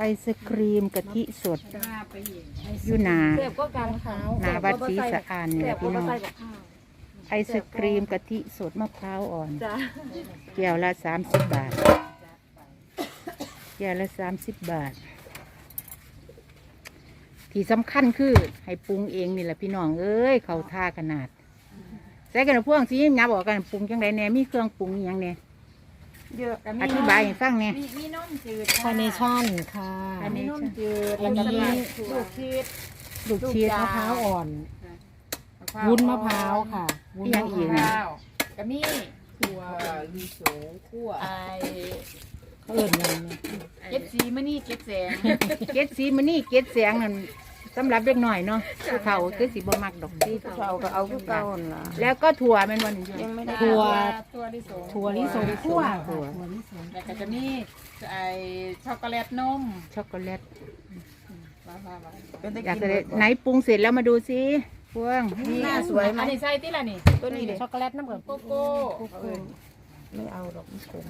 ไอศครีมกะทิสดอยู่หนาเสียบก็การขาวหนาวัดศรีสะอานนี่เสีแหยละบก็พี่น้องใส่กับข้าวไอศครีมกะทิสดมะพร้าวอ่อนจ้าแก้วละสามสิบบาทแก้วละสามสิบบาท ที่สำคัญคือให้ปรุงเองนี่แหละพี่น้องเอ้ยเขาท่าขนาดใส่กันเอาพวงสิยับออกกันปรุงจังไดแหน่มีเครื่องปรุงอหย่างแหน่ เยอะอธิบายให้ฟังแหน่มีมีนมจืดคาร์เนชั่นค่ะ อันนี้มีนมจืดอันนี้ลูกชีส ลูกชีสมะพร้าวอ่อน วุ้นมะพร้าวค่ะ วุ้นอีกอมะย่างพอีกร้าวนะข้าวกะมีตัวลิสงคั่วไอเขาเอื่นยังเนี่ยเก็บสีมะนี่เก็บแสง เกล็ดสีมันนี่เกล็ดเสียงนั่น สำหรับเด็กหน่อยเนาะผู้เฒ่าคือสีบ่มักดอกที่เราก็เอาคือเก่าหั่นล่ะแล้วก็ถั่วแมันวันนี้ยังไม่ได้ถั่วตัวลิสงถั่วลิสงคั่วค่ะถั่วลิสงแล้วก็จะมีไอช็อกโกแลตนมช็อกโกแลตว้าวว้าวว้าวเป็นตะอยากกินจะได้ไหนปรุงเสร็จแล้วมาดูสิพวงหน้าสวยไหมอันนี้ใส่ติละนี่ตัวนี้เด็ช็อกโกแลตน้ำเกลือโกโก้ไม่เอาดอกมันขม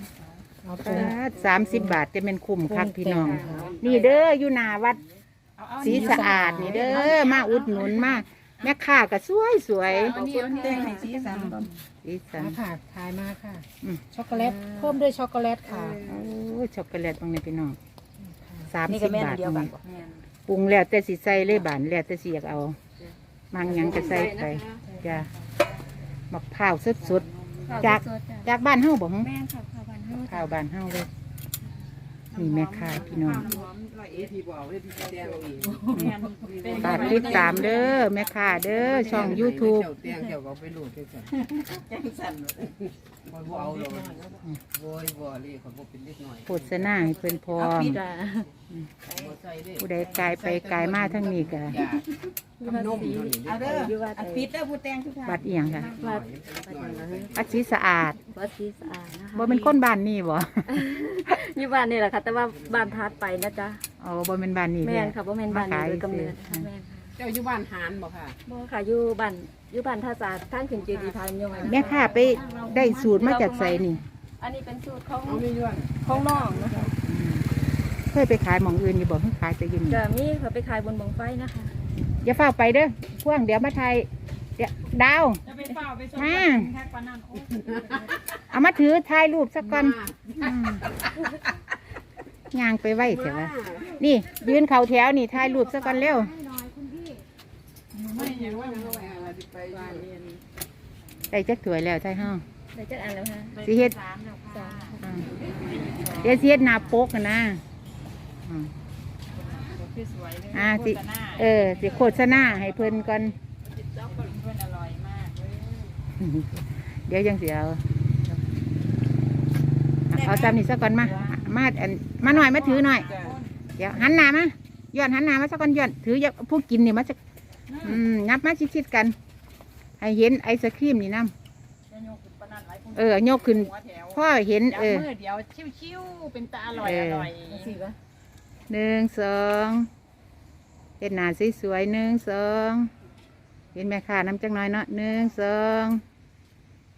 เอาตรงสามสิบบาทจะเป็นคุ้มคักพี่น้อง นี่เด้ออยู่หน้าวัดเอาเอา สีสะอาดนี่เด้อมาอุดหนุนมาแม่ค้าก็สวยสวยอันนี้อันนี้แต้งให้สีสันก่อนสีสันมาค่ะทายมาค่ะอืม ช็อกโกแลตเพิ่มด้วยช็อกโกแลตค่ะโอ้ยช็อกโกแลตตรงนี้พี่น้องสามนี่สิก็บแม่นบาทเดียวกันนี่บ่แม่นปรุงแล้วแต่สิใส่เลยบานแล้วแต่สิอยากเอามังหยังก็ใส่ไปจ้ะมะพร้าวสดๆ จาก จากบ้านเฮาบ่ฮะแม่นค่ะข้าวบ้านเฮาข้าวบ้านเฮาเลย นี่แม่ค้าพี่น้องร้อยเอ็ดที่บอกเลยที่แดงเอาอีกแม่นเป็นฝากติดตามเด้อแม่ค้าเด้อช่อง YouTube เจ้าแดงเจ้าก็ไปโหลดด้วยกันจังสั่นบ่บ่เอาหรอกโวยบ่เลยเขาบ่เป็นเล็กน้อยโฆษณาให้เพิ่นพร้อมจ้าบ่ใส่เด้ผู้ใดกายไปกายมาทั้งนี้ก็ยากับนมเท่านี้เอาเด้ออันปิดเด้อผู้แต่งทุกท่านวัดอีหยังค่ะวัดวัดศรีสะอาดวัดศรีสะอาดนะคะบ่เป็นคนบ้านนี่บ่ อยู่บ้านนี่แหละค่ะ แต่ว่าบ้านทัดไปนะจ๊ะอ๋อบ่เป็นบ้านนี่แม่เด้นค่ะบ่แม่นบ้านนี้โดยกำเนิดมาค่ะขายแม่นค่ะเจ้าอยู่บ้านหานบ่ค่ะบ่ค่ะอยู่บ้านอยู่บ้านท่าสาดทางขึ้นเจดีย์พานยงแม่ค้าไปได้สูตรมาจากไสนี่ อันนี้เป็นสูตรของเอาไม่ย้อนของน้องนะคะเคยไปขายหม่องอื่นอยู่บ่เพิ่งขายแต่อยู่นี่จะมีเขาไปขายบนบังไฟนะคะอย่าเฝ้าไปเด้อพวงเดี๋ยวมาไทยเดี๋ยวดาวจะไปเฝ้าไปส่งมาแท็กปานนั้นโอ้เอามาถือถ่ายรูปสักก่อนอืมย่างไปไว้เถอะวะนี่ ยืนเข่าแถวนี่ถ่ายรูปสักก่อนเร็วไม่ยังว่าเอาไว้อะไรไปบ้านนี่ได้จักถวยแล้วใช่ห้องได้จักอันแล้วค่ะสิเฮ็ดสามแล้วสาค่ะมอืมเดี๋ยวสิเฮ็ดหน้าปกกันนะอืมคือสวยเลยอ่าสิโฆษณาเออสิโฆษณาให้เพิ่นก่อน เดี๋ยวยังเสียเอาเอาจำนี่สักก่อนมา มาอันมาหน่อยมาถือหน่อย เดี๋ยวหันหน้ามาย้อนหันหน้ามาสักก่อนย้อนถืออย่าผู้กินนี่มาสักอืมงับมาชิดๆกัน ให้เห็นไอศครีมนี่น้จะโยกขึ้นปานนั้นหลายคนำเออยกขึ้นหัวแถวพ่อเห็นจับเออมือเดียวชิวๆเป็นตาอร่อยเอออร่อยสี่ปะหนึ่งสองเห็นหน้าสวยๆหนึ่งสองเห็นแม่ค้าน้ำจังน้อยเนาะหนึ่งสอง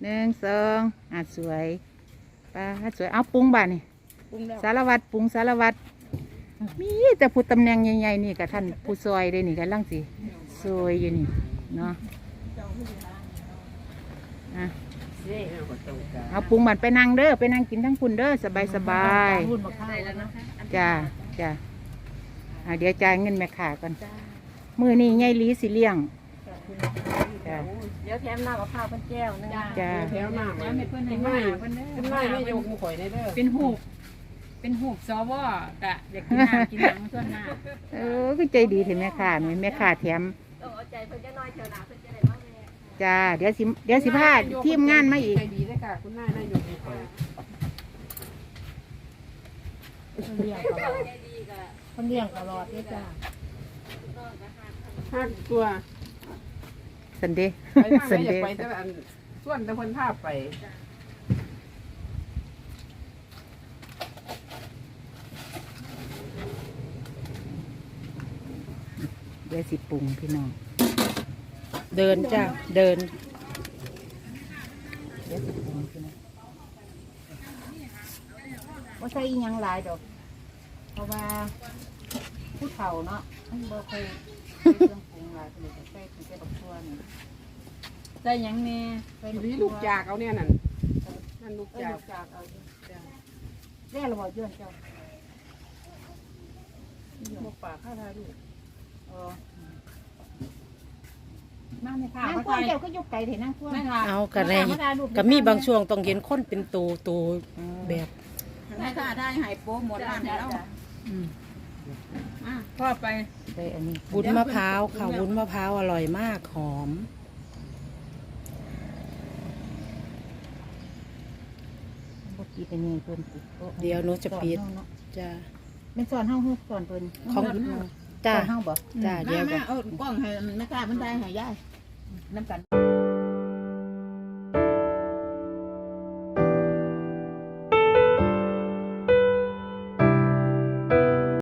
หนึ่งสองอะสวยป้าสวยเอาปรุงบ้านี่ปรุงแล้วสารวัตรปรุงสารวัตรมีแต่ผู้ตำแหน่งใหญ่ๆนี่กับท่านผู้ซอยเลยนี่กันลังสิซอยอยู่นี่เนาะอะเด้เอาก็ต้องการเอาปรุงบัดไปนั่งเด้อไปนั่งกินทั้งคุณเด้อสบายสบายรุ่นมะพร้าวได้แล้วนะคะๆจ้าจ้าอะเดี๋ยวจ่ายเงินแม่ขาก่อนจ้ามือนี่ไงลีสิเลี้ยง จ้าเดี๋ยวแถมน้ำมะพร้าวเป็นแก้วนึงจ้าแถวหน้าแล้วให้เพื่อนให้ไม่มาเพื่อนเด้อเป็นไม่ไม่ยกมือข่อยได้เด้อเป็นหูบเป็นหูบซอวอกะอยากกินน้ำกินหนังส่วนหน้าเออก็ใจดีถึงแม่ขาแม่แม่ขาแถมต้องเอาใจเพิ่นจะน้อยเท่าหนาเพิ่นจะได้มาแม่จ้าเดี๋ยวสิเดี๋ยวสิพาทีมงานมาอีก ใจดีได้ค่ะ คุณนายนายยกมือข่อยคนเลี้ยงตลอดใจดีก็คนเลี้ยงตลอดเนี่ยจ้าน้องก็หาหักตัว สันเดย์ไปทางไหนสันอเดยากย์ไปแต่ว่าอันส่วนแต่คนพาไปเดี๋ยวสิปรุงพี่น้อง เดินจ้าเดิน เดี๋ยวสิปรุงพี่น้องว่าใส่อีหยังหลายดอกพอราะว่าผู้เฒ่าเนาะมันบ่เคยใส่เครื่องปรุงหลายก็เลยจะใส่ถึงแต่บักทั่วนี่ ใส่หยังแน่ใส่บักนี่ทั่ลูวกจากเอาเนี่ยนั่นนั่นลูกเอ้ยจากลูกจากเอาอยู่แย่ระบ่ย้อนเจ้าลูกปากข้าวทาลูกเออมาในข่าวนั่งเขากว้างใส่เจ้าก็ยกไก่เถอะนั่งกว้างไม่ค่ะเอากระไรก็มีบางช่วงต้องเห็นคนเป็นตูตูแบบได้ค่ะได้หายโป๊หมดบ้านแล้วอืมมาพ่อไปได้อันนี้วุ้นมะพร้าวค่ะวุ้นมะพร้าวอร่อยมากหอม บ่กินอันนี้เพิ่นสิโอ้เดี๋ยวหนูจะปิดสอนเฮาเนาะจ้าเป็นสอนเฮาฮู้สอนเพิ่นของสอนเฮาจ้า สอนเฮาบ่ จ้าเดี๋ยวมาก่อนเอากล้องให้มันไม่กล้ามันได้ให้ยายน้ำกันเ